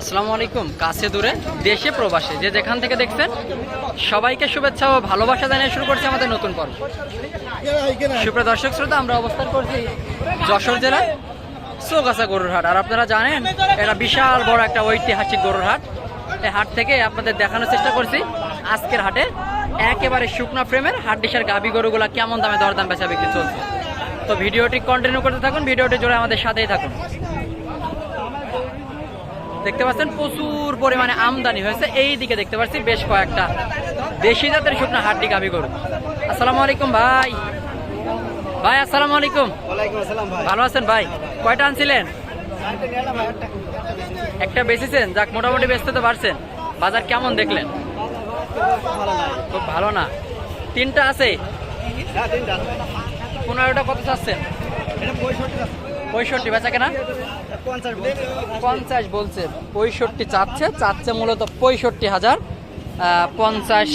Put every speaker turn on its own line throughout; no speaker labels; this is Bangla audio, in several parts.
আসসালামু আলাইকুম কাছে দূরে, দেশে প্রবাসে। যে যেখান থেকে দেখছেন, সবাইকে শুভেচ্ছা ও ভালোবাসা জানিয়ে শুরু করছি আমাদের নতুন পর্ব। সুপ্রিয় দর্শক শ্রোতা, আমরা অবস্থান করছি যশোর জেলায় চৌগাছা গরুর হাট। আর আপনারা জানেন, এটা বিশাল বড় একটা ঐতিহাসিক গরুর হাট। এই হাট থেকে আপনাদের দেখানোর চেষ্টা করছি, আজকের হাটে একেবারে শুকনা ফ্রেমের হাট ডিসার গাবি গরুগুলা কেমন দামে দরদাম বেচা বিক্রি চলছে। তো ভিডিওটি কন্টিনিউ করতে থাকুন, ভিডিওটি জুড়ে আমাদের সাথেই থাকুন। দেখতে পাচ্ছেন প্রচুর পরিমাণে আমদানি হয়েছে। এই দিকে দেখতে পাচ্ছি বেশ কয়েকটা দেশি জাতের শুকনো হাড্ডি গাভি গরু। আসসালামু আলাইকুম ভাই। ভাই আসসালামু আলাইকুম। ভালো আছেন ভাই? কয়টা আনছিলেন? একটা বেচেছেন? যাক মোটামুটি বেচতে তো পারছেন। বাজার কেমন দেখলেন? খুব ভালো না। তিনটা আছে?
তিনটা
পনেরোটা কত চাচ্ছেন।
পঁয়ষট্টি
বেচা কেনা?
পঞ্চাশ বলছে।
পঁয়ষট্টি চাচ্ছে চাচ্ছে মূলত পঁয়ষট্টি হাজার পঞ্চাশ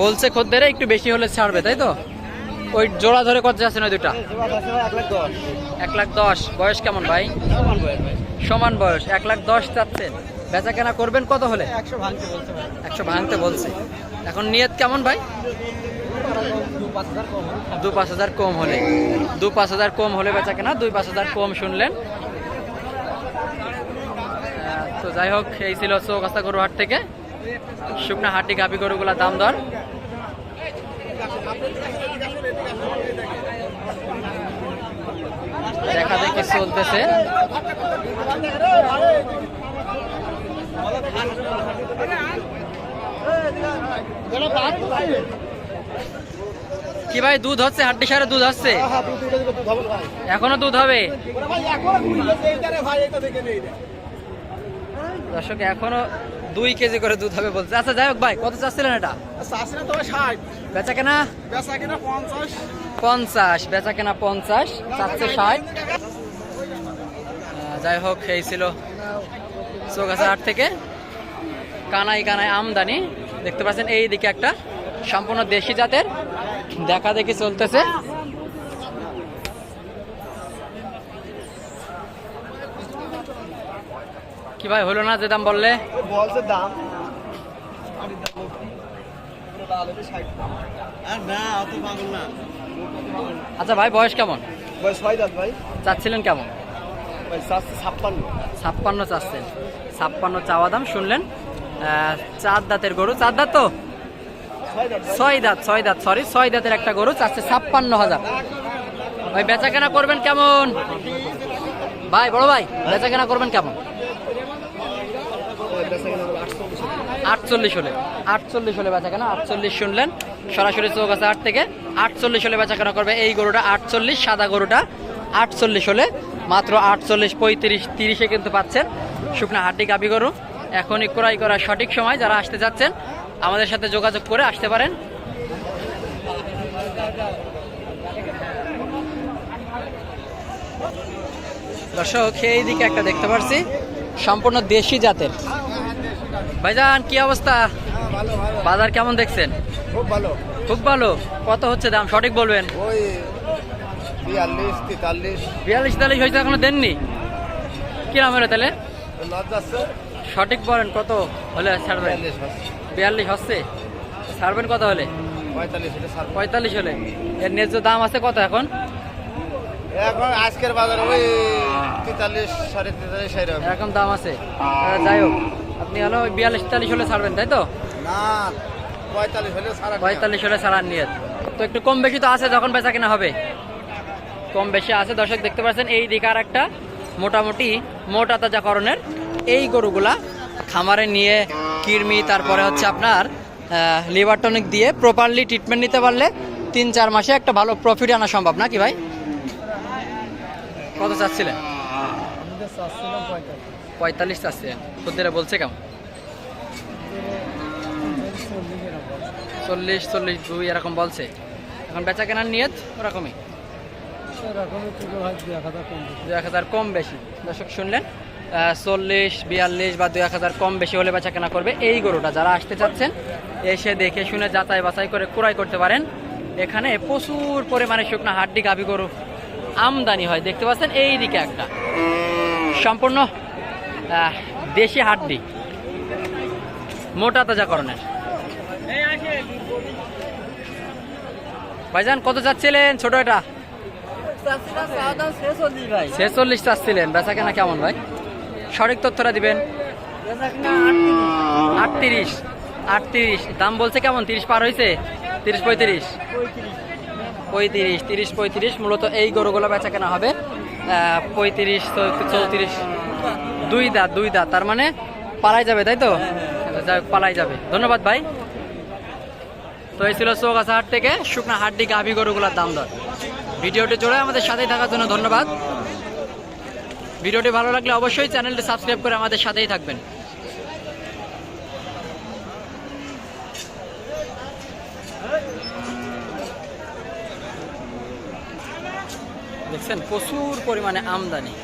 বলছে খদ্দের, একটু বেশি হলে ছাড়বে, তাই তো? ওই জোড়া ধরে কত যাচ্ছে না দুটা
এক লাখ দশ।
বয়স কেমন ভাই?
সমান বয়স।
এক লাখ দশ চাচ্ছেন বেচা কেনা করবেন কত হলে?
একশো ভাঙতে বলছে।
এখন নিয়ত কেমন ভাই?
দু পাঁচ হাজার কম
হলে। দু পাঁচ হাজার কম হলে বেচা কেনা, দুই পাঁচ হাজার কম শুনলেন। তো যাই হোক, এই ছিল চৌকাস্তা গরু হাট থেকে। শুকনা হাড্ডি গাভি গরুগুলার দাম দর। দেখা দেখি চলতেছে। কি ভাই, দুধ হচ্ছে? হাড্ডি সারে দুধ হচ্ছে।
এখনও দুধ হবে?
দর্শক এখনও দুই কেজি করে দুধ হবে বলছে। আচ্ছা যাই হোক ভাই কত চাচ্ছিলেন এটা? বেচা কেনা
বেচা কিনা পঞ্চাশ।
পঞ্চাশ বেচা কেনা পঞ্চাশ চারশো ষাট। যাই হোক এই ছিল চৌগাছা হাট থেকে। কানাই কানাই আমদানি দেখতে পাচ্ছেন এই দিকে একটা সম্পূর্ণ দেশি জাতের দেখা দেখি চলতেছে। কি ভাই হলো না যে দাম বললে?
বলছে দাম। আর না, অত পাগল না।
আচ্ছা ভাই বয়স কেমন?
ভাই।
চাচ্ছিলেন কেমন?
ছাপ্পান্ন।
ছাপ্পান্ন চাচ্ছেন। ছাপ্পান্ন চাওয়া দাম শুনলেন? চার দাঁতের গরু চার দাঁত তো?
ছয় দাঁত।
ছয় দাঁত ছয় দাঁত সরি ছয় দাঁতের একটা গরু চাচ্ছে ছাপ্পান্ন হাজার। ভাই বেচা কেনা করবেন কেমন? ভাই বড় ভাই বেচা কেনা করবেন কেমন?
আটচল্লিশ।
হলে। আটচল্লিশ হলে বেচা কেনা, আটচল্লিশ শুনলেন। সরাসরি চোখ আছে আট থেকে। আটচল্লিশ হলে বেচা কেনা করবে এই গরুটা, আটচল্লিশ, সাদা গরুটা। আটচল্লিশ হলে মাত্র আটচল্লিশ, পঁয়ত্রিশ, তিরিশে কিন্তু পাচ্ছেন শুকনা হাড্ডি গাবি গরু। এখনই ক্রয় করার সঠিক সময়, যারা আসতে যাচ্ছেন, আমাদের সাথে যোগাযোগ করে আসতে পারেন। দর্শক এই দিকে একটা দেখতে পাচ্ছি সম্পূর্ণ দেশি জাতের ভাইজান কি অবস্থা?
ভালো, ভালো।
বাজার কেমন দেখছেন?
খুব ভালো।
খুব ভালো। কত হচ্ছে দাম? সঠিক বলবেন?
ওই বিয়াল্লিশ তেতাল্লিশ।
বিয়াল্লিশ তেতাল্লিশ হয়েছে এখনও দেননি? কি নাম হলো তাহলে? সঠিক বলেন কত হলে ছাড়বেন?
বিয়াল্লিশ হচ্ছে।
ছাড়বেন কত হলে?
পঁয়তাল্লিশ হলে
এর ন্যায্য দাম আছে কত এখন?
এখন আজকের বাজার ওই তেতাল্লিশ সাড়ে তেতাল্লিশ এরকম
দাম আছে। যাই হোক। আপনি হলো বিয়াল্লিশ তেতাল্লিশ হলে ছাড়বেন তাই তো?
না পঁয়তাল্লিশ হলে ছাড়া
পঁয়তাল্লিশ হলে ছাড়ার নিয়ে তো একটু কম বেশি তো আছে যখন বেচা কিনা হবে। কম বেশি আছে দর্শক দেখতে পাচ্ছেন এই দিকে আর একটা মোটামুটি মোটা তাজাকরণের এই গরুগুলা খামারে নিয়ে কৃমি তারপরে হচ্ছে আপনার লিভার টনিক দিয়ে প্রপারলি ট্রিটমেন্ট নিতে পারলে তিন চার মাসে একটা ভালো প্রফিট আনা সম্ভব নাকি ভাই? কত চাচ্ছিলেন? পঁয়তাল্লিশ চাচ্ছিলেন খদ্দেরা বলছে কেমন? চল্লিশ চল্লিশ দুই এরকম বলছে। এখন বেচা কেনার নিয়ত ওরকমই। দু এক হাজার কম বেশি। দর্শক শুনলেন? চল্লিশ বিয়াল্লিশ বা দু এক হাজার কম বেশি হলে বেচা কেনা করবে এই গরুটা। যারা আসতে চাচ্ছেন এসে দেখে শুনে যাচাই বাছাই করে ক্রয় করতে পারেন। এখানে প্রচুর পরিমাণে শুকনো হাড্ডি গাভি গরু আমদানি হয়। দেখতে পাচ্ছেন এই দিকে একটা। সম্পূর্ণ দেশি হাড্ডি। মোটা তাজা তাজাকরণের ভাইজান, কত চাচ্ছিলেন? ছোট এটা? ছেচল্লিশ চাচ্ছিলেন। বেচা কেনা কেমন ভাই? সঠিক তথ্যটা দিবেন। আটত্রিশ। আটত্রিশ। দাম বলছে কেমন? তিরিশ পার হয়েছে তিরিশ পঁয়ত্রিশ? পঁয়ত্রিশ। তিরিশ পঁয়ত্রিশ। মূলত এই গরুগুলো বেচা কেনা হবে। পঁয়ত্রিশ চৌত্রিশ। দুই দাঁত দুই দাঁত তার মানে পালাই যাবে, তাই তো? পালাই যাবে। ধন্যবাদ ভাই। তো এই ছিল চৌগাছা হাট থেকে, শুকনা হাড্ডি গাভি গরুগুলোর দাম দর। ভিডিওটি জোড়ে আমাদের সাথেই থাকার জন্য ধন্যবাদ। ভিডিওটি ভালো লাগলে অবশ্যই চ্যানেলটি সাবস্ক্রাইব করে আমাদের সাথেই থাকবেন। দেখছেন, প্রচুর পরিমাণে আমদানি।